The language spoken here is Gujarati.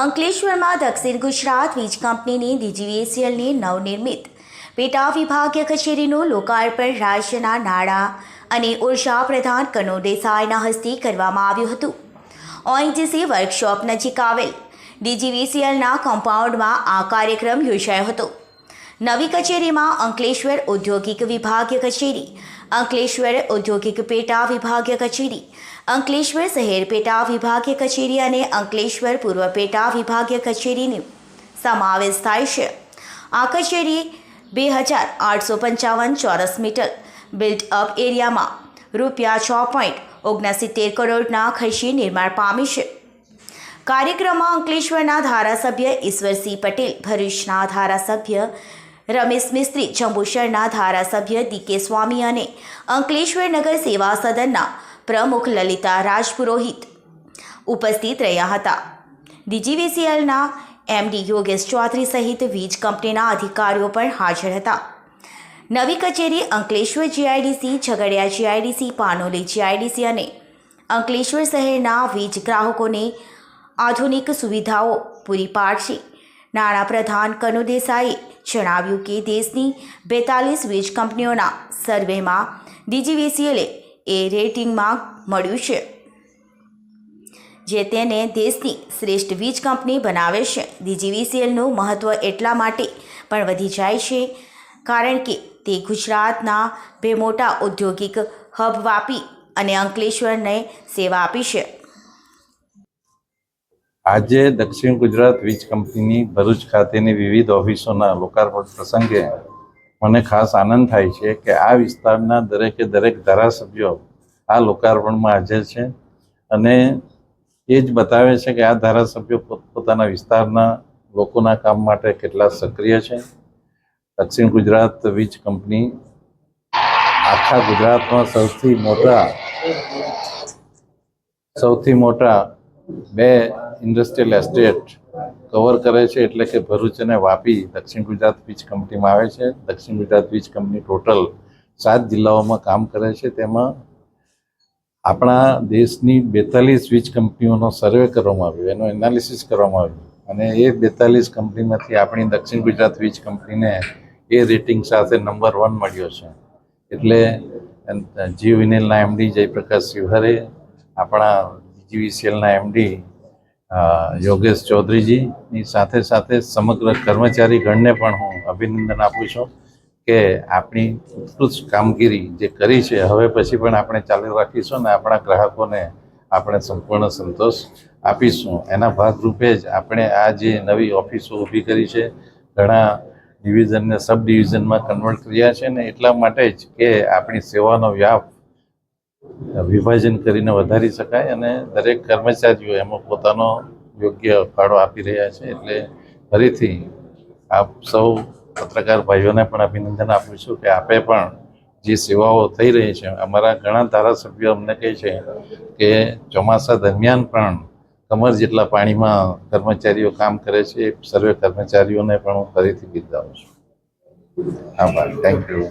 અંકલેશ્વરમાં દક્ષિણ ગુજરાત વીજ કંપનીની ડીજીવીસીએલની નવનિર્મિત. પેટા વિભાગીય કચેરીનું લોકાર્પણ રાજ્યના નાણાં અને ઊર્જા પ્રધાન કનુ દેસાઈના હસ્તે કરવામાં આવ્યું હતું. ઓએનજીસી વર્કશોપ નજીક આવેલ ડીજીવીસીએલના કમ્પાઉન્ડમાં આ કાર્યક્રમ યોજાયો હતો. નવી કચેરીમાં અંકલેશ્વર ઔદ્યોગિક વિભાગીય કચેરી, અંકલેશ્વર ઔદ્યોગિક પેટા વિભાગીય કચેરી, અંકલેશ્વર શહેર પેટા વિભાગીય કચેરી અને અંકલેશ્વર પૂર્વ પેટા વિભાગીય કચેરીનો સમાવેશ થાય છે. આ કચેરી બે હજાર આઠસો પંચાવન ચોરસ મીટર બિલ્ટ અપ એરિયામાં રૂપિયા છ પોઈન્ટ ઓગણસિત્તેર કરોડના ખર્ચે નિર્માણ પામી છે. કાર્યક્રમમાં અંકલેશ્વરના ધારાસભ્ય ઈશ્વરસિંહ પટેલ, ભરૂચના ધારાસભ્ય રમેશ મિસ્ત્રી જંબુસરના ધારાસભ્ય ડીકે સ્વામી અને અંકલેશ્વર નગર સેવા સદનના પ્રમુખ લલિતા રાજપુરોહિત ઉપસ્થિત રહ્યા હતા. ડીજીવીસીએલના એમડી યોગેશ ચૌધરી સહિત વીજ કંપનીના અધિકારીઓ પણ હાજર હતા. નવી કચેરી Ankleshwar GIDC, Jhagadia GIDC, Panoli GIDC અને અંકલેશ્વર શહેરના વીજ ગ્રાહકોને આધુનિક સુવિધાઓ પૂરી પાડશે. નાણાપ્રધાન કનુ દેસાઈએ જણાવ્યું કે દેશની બેતાલીસ વીજ કંપનીઓના સર્વેમાં ડીજીવીસીએલે એ રેટિંગમાં મળ્યું છે, જે તેને દેશની શ્રેષ્ઠ વીજ કંપની બનાવે છે. ડીજીવીસીએલનું મહત્ત્વ એટલા માટે પણ વધી જાય છે કારણ કે તે ગુજરાતના બે મોટા ઔદ્યોગિક હબ વાપી અને અંકલેશ્વરને સેવા આપી છે. આજે દક્ષિણ ગુજરાત વીજ કંપનીની ભરૂચ ખાતેની વિવિધ ઓફિસોના લોકાર્પણ પ્રસંગે મને ખાસ આનંદ થાય છે કે આ વિસ્તારના દરેકે દરેક ધારાસભ્યો આ લોકાર્પણમાં હાજર છે અને એ જ બતાવે છે કે આ ધારાસભ્યો પોતપોતાના વિસ્તારના લોકોના કામ માટે કેટલા સક્રિય છે. દક્ષિણ ગુજરાત વીજ કંપની આખા ગુજરાતમાં સૌથી મોટા સૌથી મોટા બે ઇન્ડસ્ટ્રીયલ એસ્ટેટ કવર કરે છે, એટલે કે ભરૂચ અને વાપી દક્ષિણ ગુજરાત વીજ કંપનીમાં આવે છે. દક્ષિણ ગુજરાત વીજ કંપની ટોટલ સાત જિલ્લાઓમાં કામ કરે છે. તેમાં આપણા દેશની બેતાલીસ વીજ કંપનીઓનો સર્વે કરવામાં આવ્યો, એનો એનાલિસિસ કરવામાં આવ્યું. અને એ બેતાલીસ કંપનીમાંથી આપણી દક્ષિણ ગુજરાત વીજ કંપનીને એ રેટિંગ સાથે નંબર વન મળ્યો છે. એટલે જી વિનેલના એમડી જયપ્રકાશ શિવહરે આપણા જીવીસીએલના એમડી યોગેશ ચૌધરીજીની સાથે સાથે સમગ્ર કર્મચારી ગણને પણ હું અભિનંદન આપું છું કે આપણી ઉત્કૃષ્ટ કામગીરી જે કરી છે, હવે પછી પણ આપણે ચાલુ રાખીશું અને આપણા ગ્રાહકોને આપણે સંપૂર્ણ સંતોષ આપીશું. એના ભાગરૂપે જ આપણે આ જે નવી ઓફિસો ઊભી કરી છે, ઘણા ડિવિઝનને સબ ડિવિઝનમાં કન્વર્ટ કર્યા છે ને એટલા માટે જ કે આપણી સેવાનો વ્યાપ વિભાજન કરીને વધારી શકાય અને દરેક કર્મચારીઓ એમાં પોતાનો યોગ્ય ફાળો આપી રહ્યા છે એટલે ફરીથી આપ સૌ પત્રકાર ભાઈઓને પણ અભિનંદન આપું છું કે આપે પણ જે સેવાઓ થઈ રહી છે, અમારા ઘણા ધારાસભ્યો અમને કહે છે કે ચોમાસા દરમિયાન પણ કમર જેટલા પાણીમાં કર્મચારીઓ કામ કરે છે, સર્વે કર્મચારીઓને પણ હું ફરીથી બિરદાવું છું. આભાર. Thank you